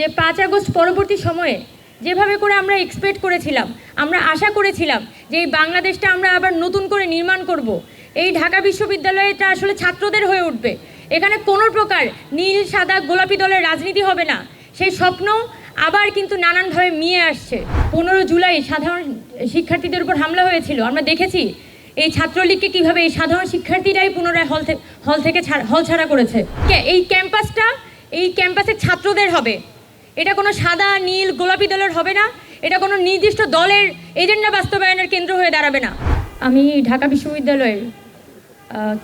যে পাঁচ আগস্ট পরবর্তী সময়ে যেভাবে করে আমরা এক্সপেক্ট করেছিলাম, আমরা আশা করেছিলাম যে এই বাংলাদেশটা আমরা আবার নতুন করে নির্মাণ করব। এই ঢাকা বিশ্ববিদ্যালয়টা আসলে ছাত্রদের হয়ে উঠবে। এখানে কোনো প্রকার নীল, সাদা, গোলাপি দলের রাজনীতি হবে না। সেই স্বপ্ন আবার কিন্তু নানানভাবে মিয়ে আসছে। পনেরো জুলাই সাধারণ শিক্ষার্থীদের উপর হামলা হয়েছিল। আমরা দেখেছি এই ছাত্রলীগকে কীভাবে এই সাধারণ শিক্ষার্থীরাই পুনরায় হল থেকে হল থেকে হল ছাড়া করেছে। এই ক্যাম্পাসটা, এই ক্যাম্পাসের ছাত্রদের হবে। এটা কোনো সাদা, নীল, গোলাপি দলের হবে না। এটা কোনো নির্দিষ্ট দলের এজেন্ডা বাস্তবায়নের কেন্দ্র হয়ে দাঁড়াবে না। আমি ঢাকা বিশ্ববিদ্যালয়ের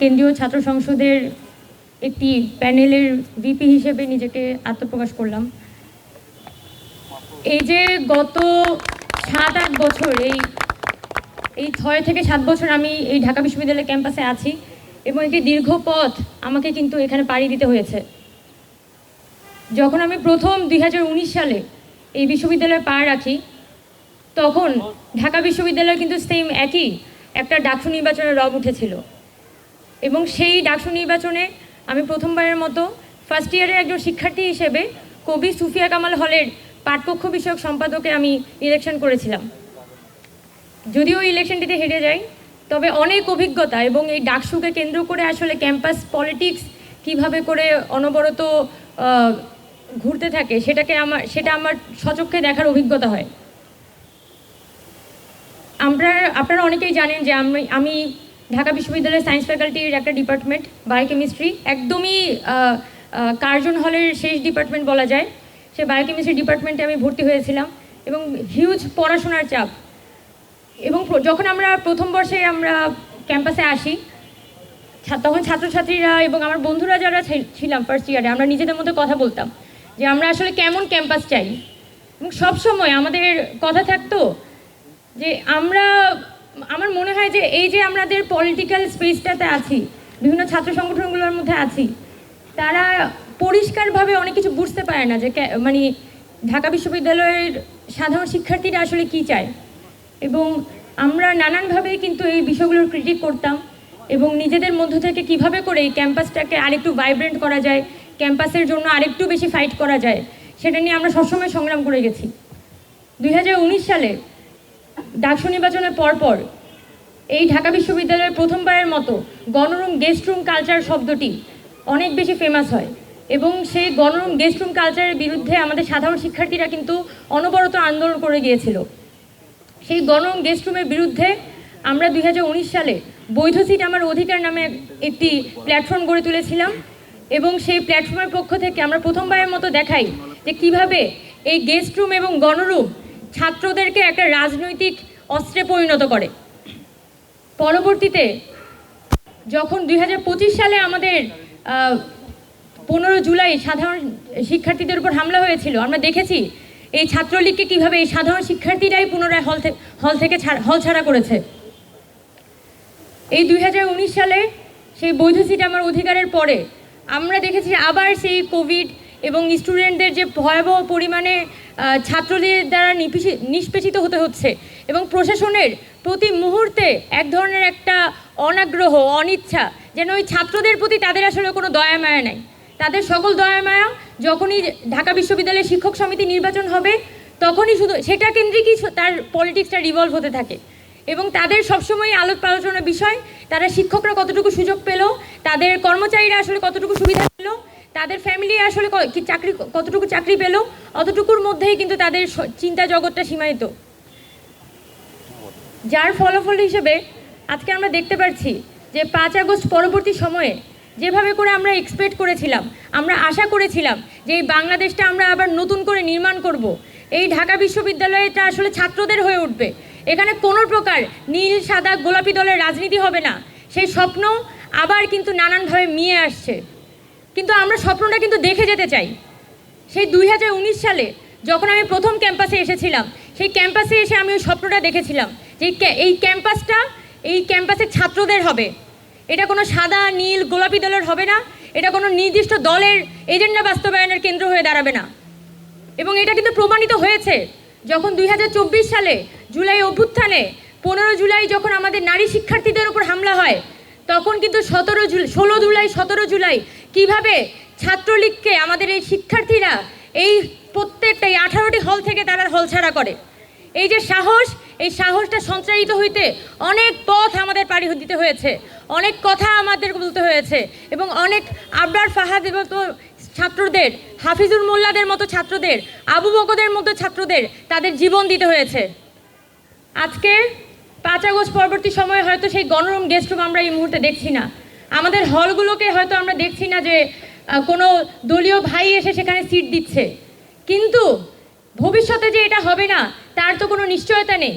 কেন্দ্রীয় ছাত্র সংসদের একটি প্যানেলের ভিপি হিসেবে নিজেকে আত্মপ্রকাশ করলাম। এই যে গত সাত আট বছর, এই এই ছয় থেকে সাত বছর আমি এই ঢাকা বিশ্ববিদ্যালয় ক্যাম্পাসে আছি এবং একটি দীর্ঘ পথ আমাকে কিন্তু এখানে পাড়ি দিতে হয়েছে। যখন আমি প্রথম দুই হাজার উনিশ সালে এই বিশ্ববিদ্যালয়ে পা রাখি, তখন ঢাকা বিশ্ববিদ্যালয় কিন্তু সেম একই একটা ডাকসু নির্বাচনের রব উঠেছিল। এবং সেই ডাকসু নির্বাচনে আমি প্রথমবারের মতো ফার্স্ট ইয়ারের একজন শিক্ষার্থী হিসেবে কবি সুফিয়া কামাল হলের পাঠপক্ষ বিষয়ক সম্পাদকে আমি ইলেকশন করেছিলাম। যদিও ইলেকশনটিতে হেরে যাই, তবে অনেক অভিজ্ঞতা এবং এই ডাকসুকে কেন্দ্র করে আসলে ক্যাম্পাস পলিটিক্স কীভাবে করে অনবরত ঘুরতে থাকে, সেটাকে আমার, সেটা আমার সচক্ষে দেখার অভিজ্ঞতা হয়। আমরা, আপনারা অনেকেই জানেন যে আমি আমি ঢাকা বিশ্ববিদ্যালয়ের সায়েন্স ফ্যাকাল্টির একটা ডিপার্টমেন্ট বায়োকেমিস্ট্রি একদমই কার্জন হলের শেষ ডিপার্টমেন্ট বলা যায়। সে বায়োকেমিস্ট্রি ডিপার্টমেন্টে আমি ভর্তি হয়েছিলাম এবং হিউজ পড়াশোনার চাপ। এবং যখন আমরা প্রথম বর্ষে আমরা ক্যাম্পাসে আসি তখন ছাত্রছাত্রীরা এবং আমার বন্ধুরা যারা ছিলাম ফার্স্ট ইয়ারে আমরা নিজেদের মধ্যে কথা বলতাম। যে আমরা আসলে কেমন ক্যাম্পাস চাই। এবং সবসময় আমাদের কথা থাকতো যে আমরা, আমার মনে হয় যে এই যে আমাদের পলিটিক্যাল স্পেসটাতে আছি, বিভিন্ন ছাত্র সংগঠনগুলোর মধ্যে আছি, তারা পরিষ্কারভাবে অনেক কিছু বুঝতে পারে না যে মানে ঢাকা বিশ্ববিদ্যালয়ের সাধারণ শিক্ষার্থীরা আসলে কি চায়। এবং আমরা নানানভাবে কিন্তু এই বিষয়গুলোর ক্রিটিক করতাম এবং নিজেদের মধ্য থেকে কীভাবে করে এই ক্যাম্পাসটাকে আরেকটু ভাইব্রেন্ট করা যায় ক্যাম্পাসের জন্য আরেকটু বেশি ফাইট করা যায়, সেটা নিয়ে আমরা সবসময় সংগ্রাম করে গেছি। দুই হাজার উনিশ সালে ডাকসু নির্বাচনের পরপর এই ঢাকা বিশ্ববিদ্যালয়ের প্রথমবারের মতো গণরুম গেস্ট রুম কালচার শব্দটি অনেক বেশি ফেমাস হয় এবং সেই গণরুম গেস্ট রুম কালচারের বিরুদ্ধে আমাদের সাধারণ শিক্ষার্থীরা কিন্তু অনবরত আন্দোলন করে গিয়েছিল। সেই গণরুম গেস্ট রুমের বিরুদ্ধে আমরা দুই হাজার উনিশ সালে বৈধ সিট আমার অধিকার নামে একটি প্ল্যাটফর্ম গড়ে তুলেছিলাম। এবং সেই প্ল্যাটফর্মের পক্ষ থেকে আমরা প্রথমবারের মতো দেখাই যে কীভাবে এই গেস্ট রুম এবং গণরুম ছাত্রদেরকে একটা রাজনৈতিক অস্ত্রে পরিণত করে। পরবর্তীতে যখন দুই হাজার পঁচিশ সালে আমাদের পনেরো জুলাই সাধারণ শিক্ষার্থীদের উপর হামলা হয়েছিল, আমরা দেখেছি এই ছাত্রলীগকে কীভাবে এই সাধারণ শিক্ষার্থীরাই পুনরায় হল থেকে হল থেকে ছাড়- হল ছাড়া করেছে। এই দুই হাজার উনিশ সালে সেই বৈধ সিট আমার অধিকারের পরে আমরা দেখেছি আবার সেই কোভিড এবং স্টুডেন্টদের যে ভয়াবহ পরিমাণে ছাত্রদের দ্বারা নিষ্পেষিত হতে হচ্ছে এবং প্রশাসনের প্রতি মুহূর্তে এক ধরনের একটা অনাগ্রহ, অনিচ্ছা, যেন ওই ছাত্রদের প্রতি তাদের আসলে কোনো দয়া মায়া নাই। তাদের সকল দয়া মায়া যখনই ঢাকা বিশ্ববিদ্যালয়ের শিক্ষক সমিতি নির্বাচন হবে, তখনই শুধু সেটা কেন্দ্রিকই তার পলিটিক্সটা রিভলভ হতে থাকে। এবং তাদের সবসময় আলোচ আলোচনার বিষয়, তারা শিক্ষকরা কতটুকু সুযোগ পেল, তাদের কর্মচারীরা আসলে কতটুকু সুবিধা পেল, তাদের ফ্যামিলি আসলে চাকরি, কতটুকু চাকরি পেল, অতটুকুর মধ্যেই কিন্তু তাদের চিন্তা জগৎটা সীমায়িত যার ফলাফল হিসেবে আজকে আমরা দেখতে পাচ্ছি যে পাঁচ আগস্ট পরবর্তী সময়ে যেভাবে করে আমরা এক্সপেক্ট করেছিলাম, আমরা আশা করেছিলাম যে এই বাংলাদেশটা আমরা আবার নতুন করে নির্মাণ করব। এই ঢাকা বিশ্ববিদ্যালয়টা আসলে ছাত্রদের হয়ে উঠবে এখানে কোনো প্রকার নীল, সাদা, গোলাপি দলের রাজনীতি হবে না। সেই স্বপ্ন আবার কিন্তু নানানভাবে মিয়ে আসছে। কিন্তু আমরা স্বপ্নটা কিন্তু দেখে যেতে চাই। সেই দুই হাজার উনিশ সালে যখন আমি প্রথম ক্যাম্পাসে এসেছিলাম, সেই ক্যাম্পাসে এসে আমি ওই স্বপ্নটা দেখেছিলাম যে এই এই ক্যাম্পাসটা, এই ক্যাম্পাসের ছাত্রদের হবে। এটা কোনো সাদা, নীল, গোলাপি দলের হবে না। এটা কোনো নির্দিষ্ট দলের এজেন্ডা বাস্তবায়নের কেন্দ্র হয়ে দাঁড়াবে না। এবং এটা কিন্তু প্রমাণিত হয়েছে। যখন দুই হাজার চব্বিশ সালে জুলাই অভ্যুত্থানে পনেরো জুলাই যখন আমাদের নারী শিক্ষার্থীদের উপর হামলা হয়, তখন কিন্তু সতেরো জুলাই ষোলো জুলাই, সতেরো জুলাই কীভাবে ছাত্রলীগকে, আমাদের এই শিক্ষার্থীরা এই প্রত্যেকটা, এই আঠারোটি হল থেকে তারা হল ছাড়া করে। এই যে সাহস, এই সাহসটা সঞ্চারিত হইতে অনেক পথ আমাদের পাড়ি দিতে হয়েছে। অনেক কথা আমাদের বলতে হয়েছে এবং অনেক আবরার ফাহাদের মতো ছাত্রদের, হাফিজুর মোল্লাদের মতো ছাত্রদের, আবু বকদের মতো ছাত্রদের তাদের জীবন দিতে হয়েছে। আজকে পাঁচ আগস্ট পরবর্তী সময়ে হয়তো সেই গণরুম গেস্ট রুম আমরা এই মুহূর্তে দেখছি না। আমাদের হলগুলোকে হয়তো আমরা দেখছি না যে কোনো দলীয় ভাই এসে সেখানে সিট দিচ্ছে। কিন্তু ভবিষ্যতে যে এটা হবে না, তার তো কোনো নিশ্চয়তা নেই।